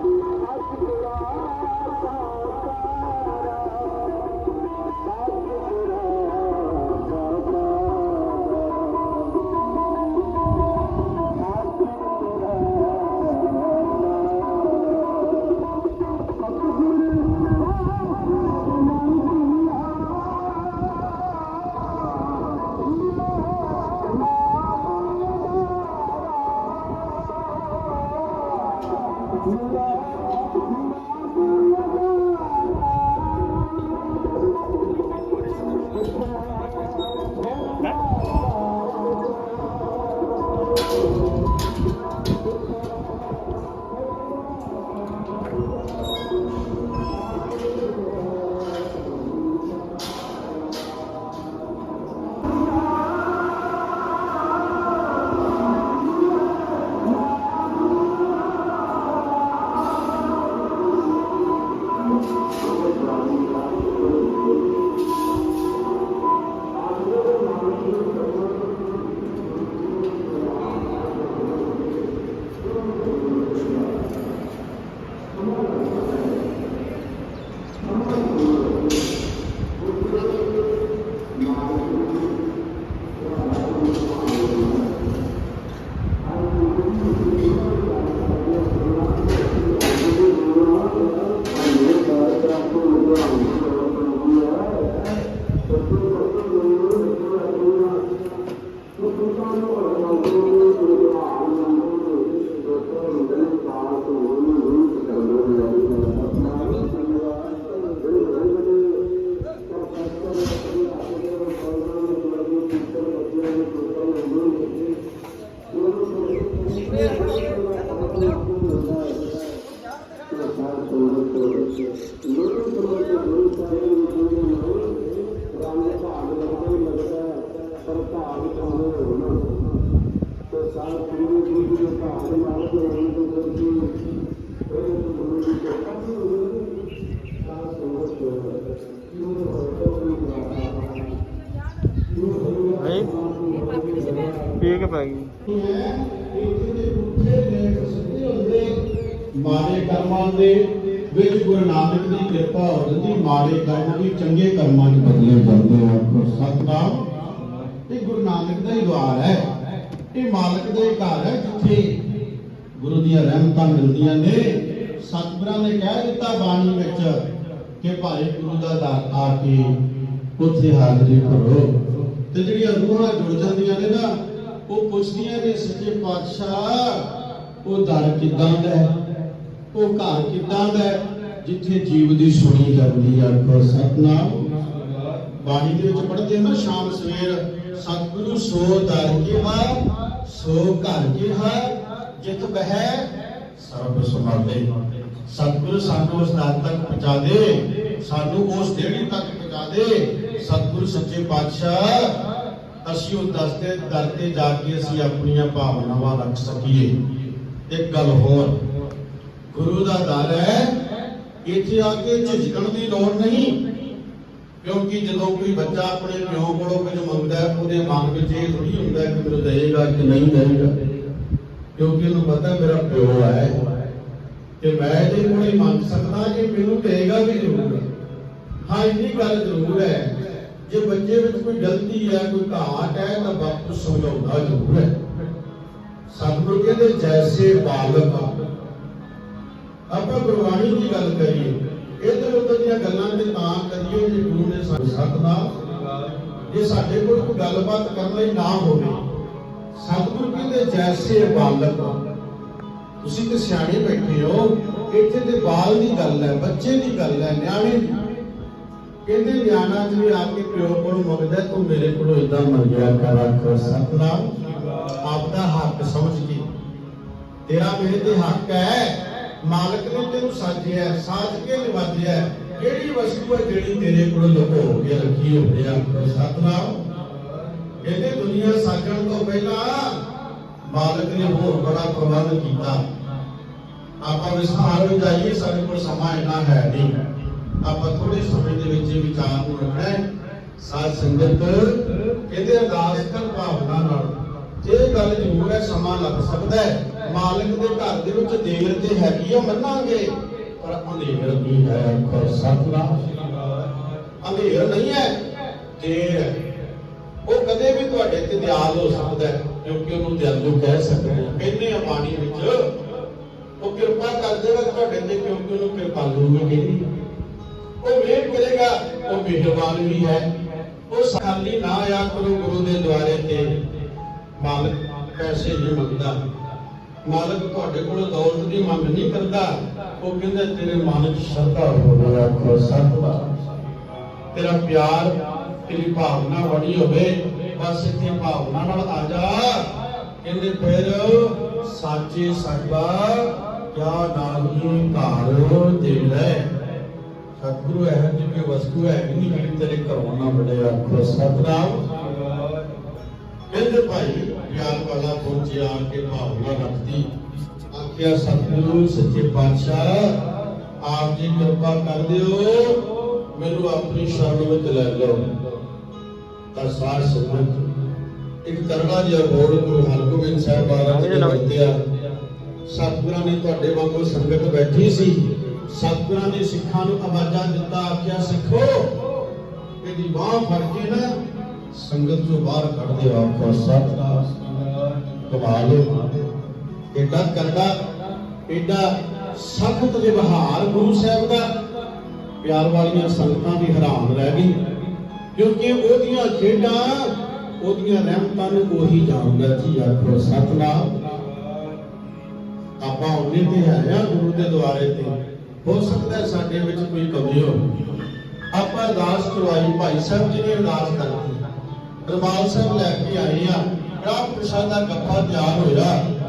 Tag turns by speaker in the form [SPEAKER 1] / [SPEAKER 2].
[SPEAKER 1] توهان ਠੀਕ ਪੈ ਗਈ
[SPEAKER 2] ਮਾੜੇ ਕਰਮਾਂ ਦੇ ਵਿੱਚ ਗੁਰੂ ਨਾਨਕ ਦੀ ਕਿਰਪਾ ਹੋ ਜਾਂਦੀ ਮਾੜੇ ਕਰਮ ਦੀ ਚੰਗੇ ਕਰਮਾਂ 'ਚ ਬਦਲੇ ਇਹ ਦਾ ਹੀ ਦੁਆਰ ਹੈ। ਇਹ ਮਾਲਕ ਦਾ ਹੀ ਘਰ ਹੈ ਜਿੱਥੇ ਗੁਰੂ ਦੀਆਂ ਰਹਿਮਤਾਂ ਮਿਲਦੀਆਂ ਨੇ। ਸਤਿਗੁਰਾਂ ਨੇ ਕਹਿ ਦਿੱਤਾ ਬਾਣੀ ਵਿੱਚ ਕਿ ਭਾਈ ਗੁਰੂ ਦਾ ਦਰ ਆ ਕੇ ਉੱਥੇ ਹਾਜ਼ਰੀ ਭਰੋ। ਤੇ ਜਿਹੜੀਆਂ ਰੂਹਾਂ ਜੁੜ ਜਾਂਦੀਆਂ ਨੇ ਨਾ, ਉਹ ਪੁੱਛਦੀਆਂ ਨੇ, ਸੱਚੇ ਪਾਤਸ਼ਾਹ, ਉਹ ਦਰ ਕਿਦਾਂ ਦਾ ਹੈ? ਉਹ ਘਰ ਕਿਦਾਂ ਦਾ ਹੈ? ਜਿੱਥੇ ਜੀਵ ਦੀ ਸੁਣੀ ਜਾਂਦੀ ਹੈ ਸਤਨਾਮ, ਬਾਣੀ ਦੇ ਵਿੱਚ ਪੜ੍ਹਦੇ ਹਾਂ ਨਾ, ਸ਼ਾਮ ਸਵੇਰ ਸਤਿਗੁਰੂ ਸੋ ਦਰ ਕਿਹਾ ਸੋ ਘਰ ਕਿਹਾ ਜਿਤ ਬਹਿ ਸਰਬ ਸਮਾਲੇ ਸਤਿਗੁਰੂ ਸਾਨੂੰ ਉਸ ਦਰ ਤੱਕ ਪਹੁੰਚਾ ਦੇ, ਸਾਨੂੰ ਉਸ ਦੇੜੀ ਤੱਕ ਪਹੁੰਚਾ ਦੇ। ਸਤਿਗੁਰੂ ਸੱਚੇ ਪਾਤਸ਼ਾਹ, ਅਸੀਂ ਉਹ ਦਸਤੇ ਦਰ ਤੇ ਜਾ ਕੇ ਅਸੀਂ ਆਪਣੀਆਂ ਭਾਵਨਾਵਾਂ ਰੱਖ ਸਕੀਏ। ਇੱਕ ਗੱਲ ਹੋਰ, ਗੁਰੂ ਦਾ ਦਰ ਹੈ, ਇੱਥੇ ਆ ਕੇ ਝਿਜਕਣ ਦੀ ਲੋੜ ਨਹੀਂ। ਕਿਉਂਕਿ ਜਦੋਂ ਕੋਈ ਬੱਚਾ ਆਪਣੇ ਪਿਓ ਕੋਲੋਂ ਕੁਝ ਮੰਗਦਾ ਉਹਦੇ ਮਨ ਵਿੱਚ ਇਹ ਥੋੜੀ ਹੁੰਦਾ ਕਿ ਮੈਨੂੰ ਦੇਏਗਾ ਕਿ ਨਹੀਂ ਦੇਏਗਾ ਕਿਉਂਕਿ ਉਹਨੂੰ ਪਤਾ ਮੇਰਾ ਪਿਓ ਹੈ। ਤੇ ਮੈਂ ਇਹਦੇ ਕੋਲ ਮੰਗ ਸਕਦਾ ਕਿ ਮੈਨੂੰ ਦੇਏਗਾ ਵੀ ਜ਼ਰੂਰ। ਹਾਂ, ਇੰਨੀ ਗੱਲ ਜ਼ਰੂਰ ਹੈ। ਜੇ ਬੱਚੇ ਵਿੱਚ ਕੋਈ ਗਲਤੀ ਹੈ, ਕੋਈ ਘਾਟ ਹੈ, ਤਾਂ ਬਾਪੂ ਸਮਝਾਉਂਦਾ ਜ਼ਰੂਰ ਹੈ। ਸਤਿਗੁਰੂ ਕਹਿੰਦੇ ਜੈਸੇ ਬਾਲਕ ਆਪਾਂ ਗੁਰਬਾਣੀ ਦੀ ਗੱਲ ਕਰੀਏ। ਇਧਰ ਉਧਰ ਦੀਆਂ ਗੱਲਾਂ ਤੇ ਤਾਂ ਕਰੀਏ, ਜੇ ਗੁਰੂ ਨੇ ਸਾਨੂੰ ਸਤਨਾਮ ਜੇ ਸਾਡੇ ਕੋਲ ਕੋਈ ਗੱਲਬਾਤ ਕਰਨ ਲਈ ਨਾ ਹੋਵੇ, ਸਤਿਗੁਰੂ ਕਹਿੰਦੇ, ਜੈਸੇ ਬਾਲਕ ਤੁਸੀਂ ਤੇ ਸਿਆਣੇ ਬੈਠੇ ਹੋ, ਇੱਥੇ ਤੇ ਬਾਲ ਦੀ ਗੱਲ ਹੈ, ਬੱਚੇ ਦੀ ਗੱਲ ਹੈ, ਨਿਆਣੇ ਦੀ। ਕਹਿੰਦੇ, ਨਿਆਣਾ ਜੀ ਆ ਕੇ ਪਿਓ ਕੋਲ ਮੰਗਦਾ, ਤੂੰ ਮੇਰੇ ਕੋਲੋਂ ਇਦਾਂ ਮੰਗਿਆ ਕਰ, ਰੱਖ ਸਤਨਾਮ। ਆਪਦਾ ਹੱਕ ਸਮਝ ਕੇ। ਤੇਰਾ ਮੇਰੇ ਤੇ ਹੱਕ ਹੈ। ਮਾਲਕ ਨੇ ਤੈਨੂੰ ਸਾਜਿਆ ਸਾਜ ਕੇ ਨਿਵਾਜਿਆ ਕਿਹੜੀ ਵਸਤੂ ਹੈ ਜਿਹੜੀ ਤੇਰੇ ਕੋਲ ਲੁਕੋ ਕੇ ਰੱਖੀ ਹੋਵੇ ਆ ਸਤਨਾਮ। ਕਹਿੰਦੇ ਦੁਨੀਆ ਸਾਜਣ ਤੋਂ ਪਹਿਲਾਂ ਮਾਲਕ ਨੇ ਹੋਰ ਬੜਾ ਪ੍ਰਬੰਧ ਕੀਤਾ। ਆਪਾਂ ਵਿਸਥਾਰ ਵਿੱਚ ਜਾਈਏ, ਸਾਡੇ ਕੋਲ ਸਮਾਂ ਇੰਨਾ ਹੈ ਨਹੀਂ। ਆਪਾਂ ਥੋੜੇ ਸਮੇਂ ਦੇ ਵਿੱਚ ਇਹ ਵਿਚਾਰ ਨੂੰ ਰੱਖਣਾ ਹੈ। ਸਾਧ ਸੰਗਤ ਕਹਿੰਦੇ ਅਰਦਾਸ ਕਰ ਭਾਵਨਾ ਨਾਲ। ਇਹ ਗੱਲ ਜ਼ਰੂਰ ਹੈ, ਸਮਾਂ ਲੱਗ ਸਕਦਾ ਹੈ। ਮਾਲਕ ਦੇ ਘਰ ਦੇ ਵਿੱਚ ਦੇਰ ਤੇ ਹੈਗੀ ਆ, ਮੰਨਾਂਗੇ। ਪਰ ਅੰਧੇਰ ਵੀ ਹੈ ਆਖੋ ਸਤਨਾਮ ਅੰਧੇਰ ਨਹੀਂ ਹੈ ਦੇਰ ਉਹ ਕਦੇ ਵੀ ਤੁਹਾਡੇ ਤੇ ਦਿਆਲ ਹੋ ਸਕਦਾ ਹੈ, ਕਿਉਂਕਿ ਉਹਨੂੰ ਦਿਆਲੂ ਕਹਿ ਸਕਦੇ ਹਾਂ। ਕਹਿੰਦੇ ਆ ਬਾਣੀ ਵਿੱਚ ਉਹ ਕਿਰਪਾ ਕਰ ਦੇਗਾ ਤੁਹਾਡੇ ਤੇ, ਕਿਉਂਕਿ ਉਹਨੂੰ ਕਿਰਪਾਲੂ ਵੀ ਕਹਿੰਦੀ ਉਹ ਮਿਹਰ ਕਰੇਗਾ, ਉਹ ਮਿਹਰਬਾਨ ਵੀ ਹੈ। ਉਹ ਖਾਲੀ ਨਾ ਆਇਆ ਕਰੋ ਗੁਰੂ ਦੇ ਦੁਆਰੇ ਤੇ। ਮਾਲਕ ਪੈਸੇ ਨਹੀਂ ਮੰਗਦਾ। ਮਾਲਕ ਤੁਹਾਡੇ ਕੋਲੋਂ ਦੌਲਤ ਦੀ ਮੰਗ ਨਹੀਂ ਕਰਦਾ, ਉਹ ਕਹਿੰਦਾ, ਤੇਰੇ ਮਨ 'ਚ ਸ਼ਰਧਾ ਹੋਵੇ ਆਖੋ ਸਤਿ ਤੇਰਾ ਪਿਆਰ, ਤੇਰੀ ਭਾਵਨਾ ਬੜੀ ਹੋਵੇ, ਬਸ ਇੱਥੇ ਭਾਵਨਾ ਨਾਲ ਆ ਜਾ। ਕਹਿੰਦੇ, ਫਿਰ ਸਾਚੇ ਸਾਡਾ ਕਿਆ ਨਾਹੀ ਘਰ ਦੇ ਲੈ? ਸਤਿਗੁਰੂ ਇਹ ਜਿਹੀ ਵਸਤੂ ਹੈ ਨਹੀਂ ਜਿਹੜੀ ਤੇਰੇ ਘਰੋਂ ਨਾ ਬੜੇ ਆਖੋ ਸਤਨਾਮ ਕਹਿੰਦੇ, ਭਾਈ ਪਿਆਰ ਵਾਲਾ ਪਹੁੰਚਿਆ ਕਿ ਭਾਵਨਾ ਰੱਖਦੀ। ਆਖਿਆ, ਸਤਿਗੁਰੂ, ਸੱਚੇ ਪਾਤਸ਼ਾਹ, ਆਪ ਜੀ ਕਿਰਪਾ ਕਰ ਦਿਓ। ਮੈਨੂੰ ਆਪਣੀ ਸ਼ਰਨ ਵਿੱਚ ਲੈ ਲਓ। ਤਾਂ ਸਾਰ ਸੰਗਤ, ਇੱਕ ਤਰਲਾ ਜਿਹਾ ਬੋਲ ਗੁਰੂ ਹਰਗੋਬਿੰਦ ਸਾਹਿਬ ਮਹਾਰਾਜ ਜੀ ਨੇ ਸਤਿਗੁਰਾਂ ਨੇ ਤੁਹਾਡੇ ਵਾਂਗੂ ਸੰਗਤ ਬੈਠੀ ਸੀ। ਸਤਿਗੁਰਾਂ ਨੇ ਸਿੱਖਾਂ ਨੂੰ ਆਵਾਜ਼ਾਂ ਦਿੱਤਾ। ਆਖਿਆ, ਸਿੱਖੋ, ਇਹਦੀ ਬਾਹ ਫੜ ਕੇ ਨਾ ਸੰਗਤ ਤੋਂ ਬਾਹਰ ਕੱਢ ਦਿਓ ਆਪਕੋ ਸਤਿਗੁਰ ਕਮਾਲ ਐਡਾ ਕਰੜਾ ਐਡਾ ਸਖਤ ਵਿਵਹਾਰ ਗੁਰੂ ਸਾਹਿਬ ਦਾ, ਪਿਆਰ ਵਾਲੀਆਂ ਸੰਗਤਾਂ ਵੀ ਹੈਰਾਨ ਰਹਿ ਗਈ। ਕਿਉਂਕਿ ਉਹਦੀਆਂ ਖੇਡਾਂ, ਉਹਦੀਆਂ ਰਹਿਮਤਾਂ ਨੂੰ ਉਹੀ ਜਾਣਦਾ ਜੀ, ਆਖੋ ਸਤਨਾਮ। ਆਪਾਂ ਉਹਨੇ ਤੇ ਆਇਆ ਗੁਰੂ ਦੇ ਦੁਆਰੇ ਤੇ। ਹੋ ਸਕਦਾ ਸਾਡੇ ਵਿੱਚ ਕੋਈ ਕਮੀ ਹੋਵੇ। ਆਪਾਂ ਅਰਦਾਸ ਕਰਵਾਈ, ਭਾਈ ਸਾਹਿਬ ਜੀ ਨੇ ਅਰਦਾਸ ਕਰਤੀ। ਦਰਬਾਰ ਸਾਹਿਬ ਲੈ ਕੇ ਆਏ ਆ। ਕੜਾ ਦਾ ਗੱਫਾ ਤਿਆਰ ਹੋਇਆ।